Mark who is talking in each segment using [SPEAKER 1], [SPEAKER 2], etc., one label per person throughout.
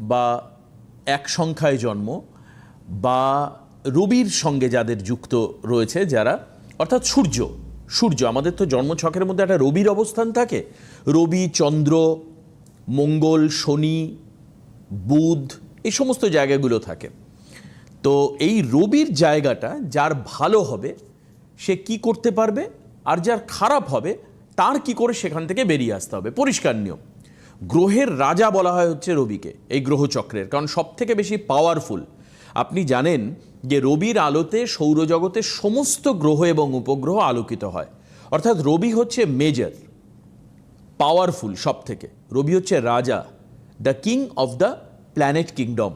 [SPEAKER 1] বা এক সংখ্যায় জন্ম বা রবির সঙ্গে যাদের যুক্ত রয়েছে যারা, অর্থাৎ সূর্য সূর্য, আমাদের তো জন্মছকের মধ্যে একটা রবির অবস্থান থাকে। রবি, চন্দ্র, মঙ্গল, শনি, বুধ, এই সমস্ত জায়গাগুলো থাকে। তো এই রবির জায়গাটা যার ভালো হবে, সে কি করতে পারবে? আর যার খারাপ হবে, তার কি করে সেখান থেকে বেরিয়ে আসতে হবে? পরিষ্কার নিয়ম। গ্রহের রাজা বলা হয় হচ্ছে রবিকে, এই গ্রহচক্রের কারণ সব থেকে বেশি পাওয়ারফুল আপনি জানেন যে রবির আলোতে সৌরজগতের সমস্ত গ্রহ এবং উপগ্রহ আলোকিত হয়। অর্থাৎ রবি হচ্ছে মেজর পাওয়ারফুল সব থেকে রবি হচ্ছে রাজা the king of the planet kingdom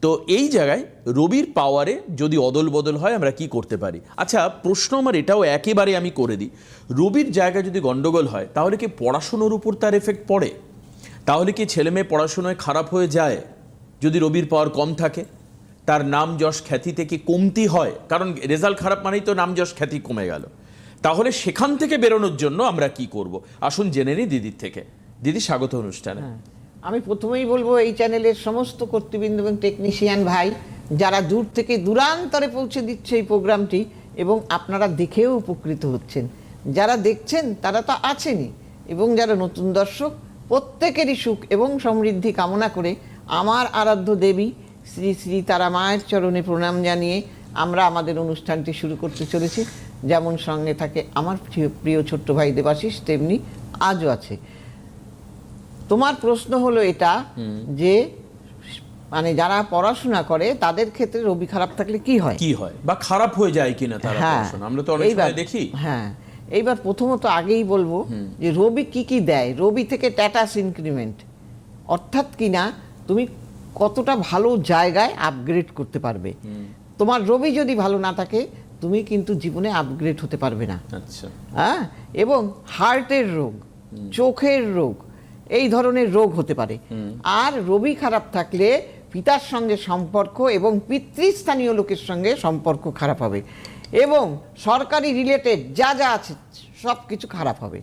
[SPEAKER 1] তো এই জায়গায় রবির পাওয়ারে যদি অদল বদল হয়, আমরা কি করতে পারি? আচ্ছা প্রশ্ন আমার এটাও একেবারে আমি করে দিই। রবির জায়গায় যদি গন্ডগোল হয়, তাহলে কি পড়াশুনোর উপর তার এফেক্ট পড়ে? তাহলে কি ছেলে মেয়ে পড়াশোনায় খারাপ হয়ে যায়? যদি রবির পাওয়ার কম থাকে, তার নাম যশ খ্যাতিতে কি কমতি হয়? কারণ রেজাল্ট খারাপ মানেই তো নাম যশ খ্যাতি কমে গেল। তাহলে সেখান থেকে বেরোনোর জন্য আমরা কি করব? আসুন জেনে নিই দিদির থেকে। দিদি, স্বাগত অনুষ্ঠানে।
[SPEAKER 2] আমি প্রথমেই বলব, এই চ্যানেলের সমস্ত কর্তৃবৃন্দ এবং টেকনিশিয়ান ভাই, যারা দূর থেকে দূরান্তরে পৌঁছে দিচ্ছে এই প্রোগ্রামটি এবং আপনারা দেখেও উপকৃত হচ্ছেন। যারা দেখছেন, তারা তো আছেনই এবং যারা নতুন দর্শক প্রত্যেকেরই সুখ এবং সমৃদ্ধি কামনা করে আমার আরাধ্য দেবী শ্রী শ্রী তারা মায়ের চরণে প্রণাম জানিয়ে আমরা আমাদের অনুষ্ঠানটি শুরু করতে চলেছি। যেমন সঙ্গে থাকে আমার প্রিয় প্রিয় ছোট্ট ভাই দেবাশিস তেমনি আজও আছে। তোমার প্রশ্ন হলো এটা যে মানে যারা পড়াশোনা করে তাদের ক্ষেত্রে রবি খারাপ থাকলে কি হয়?
[SPEAKER 1] কি হয়? বা খারাপ হয়ে যায় কিনা তারা পড়াশোনা? আমরা তো অনেক
[SPEAKER 2] হ্যাঁ।
[SPEAKER 1] সময় দেখি।
[SPEAKER 2] হ্যাঁ এইবার প্রথমত আগেই বলব যে রবি কি কি দেয়? রবি থেকে ট্যাটাস ইনক্রিমেন্ট। অর্থাৎ কি না তুমি কতটা ভালো জায়গায় আপগ্রেড করতে পারবে। তোমার রবি যদি ভালো না থাকে তুমি কিন্তু জীবনে আপগ্রেড হতে পারবে না।
[SPEAKER 1] আচ্ছা।
[SPEAKER 2] হ্যাঁ? এবং হার্টের রোগ চোখের রোগ এই ধরনের রোগ হতে পারে। আর রবি খারাপ থাকলে পিতার সঙ্গে সম্পর্ক এবং পিতৃস্থানীয় লোকের সঙ্গে সম্পর্ক খারাপ হবে। এবং সরকারি রিলেটেড যা যা আছে সব কিছু খারাপ হবে।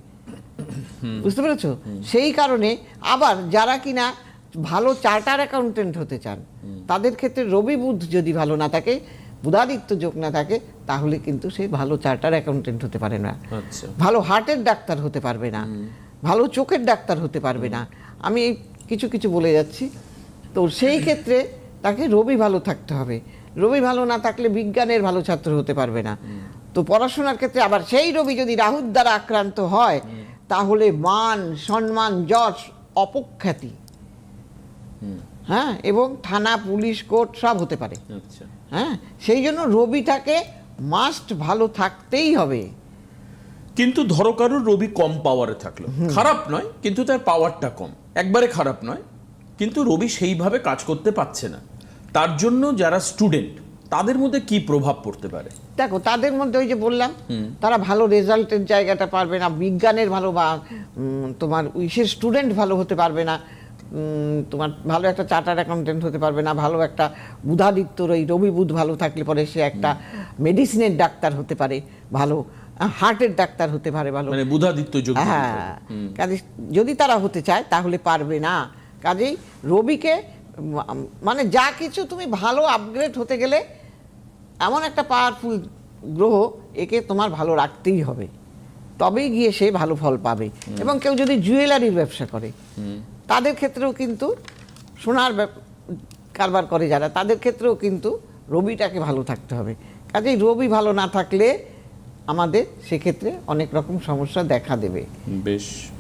[SPEAKER 2] বুঝতে পেরেছ? সেই কারণে আবার যারা কিনা ভালো চার্টার অ্যাকাউন্টেন্ট হতে চান তাদের ক্ষেত্রে রবি বুধ যদি ভালো না থাকে বুধাদিত্য যোগ না থাকে তাহলে কিন্তু সে ভালো চার্টার অ্যাকাউন্টেন্ট হতে পারে না।
[SPEAKER 1] আচ্ছা।
[SPEAKER 2] ভালো হার্টের ডাক্তার হতে পারবে না। ভালো চোখের ডাক্তার হতে পারবে না। আমি কিছু কিছু বলে যাচ্ছি। তো সেই ক্ষেত্রে তাকে রবি ভালো থাকতে হবে। রবি ভালো না থাকলে বিজ্ঞানের ভালো ছাত্র হতে পারবে না। তো পড়াশোনার ক্ষেত্রে আবার সেই রবি যদি রাহুর দ্বারা আক্রান্ত হয় তাহলে মান সম্মান যশ অপখ্যাতি। হ্যাঁ এবং থানা পুলিশ কোর্ট সব হতে পারে।
[SPEAKER 1] আচ্ছা।
[SPEAKER 2] হ্যাঁ সেই জন্য রবিটাকে মাস্ট ভালো থাকতেই হবে।
[SPEAKER 1] কিন্তু ধরো কারোর রবি কম পাওয়ারে থাকল। খারাপ নয় কিন্তু তার পাওয়ারটা কম। একবারে খারাপ নয় কিন্তু রবি সেইভাবে কাজ করতে পারছে না। তার জন্য যারা স্টুডেন্ট তাদের মধ্যে কি প্রভাব পড়তে পারে?
[SPEAKER 2] দেখো তাদের মধ্যে ওই যে বললাম তারা ভালো রেজাল্টের জায়গাটা পারবে না বিজ্ঞানের ভালো বা তোমার উইসের স্টুডেন্ট ভালো হতে পারবে না তোমার ভালো একটা চার্টার অ্যাকাউন্টেন্ট হতে পারবে না ভালো একটা বুধাদিত্যর ওই রবি বুধ ভালো থাকলে পরে সে একটা মেডিসিনের ডাক্তার হতে পারে ভালো হার্টের ডাক্তার হতে পারে ভালো।
[SPEAKER 1] মানে বুধাদিত্য যোগ
[SPEAKER 2] হ্যাঁ কাজে যদি তারা হতে চায় তাহলে পারবে না। কাজেই রবিকে মানে যা কিছু তুমি ভালো আপগ্রেড হতে গেলে এমন একটা পাওয়ারফুল গ্রহ একে তোমার ভালো রাখতেই হবে। তবেই গিয়ে সে ভালো ফল পাবে। এবং কেউ যদি জুয়েলারির ব্যবসা করে তাদের ক্ষেত্রেও কিন্তু সোনার কারবার করে যারা তাদের ক্ষেত্রেও কিন্তু রবিটাকে ভালো থাকতে হবে। কাজেই রবি ভালো না থাকলে আমাদের সেক্ষেত্রে অনেক রকম সমস্যা দেখা দেবে।
[SPEAKER 1] বেশ।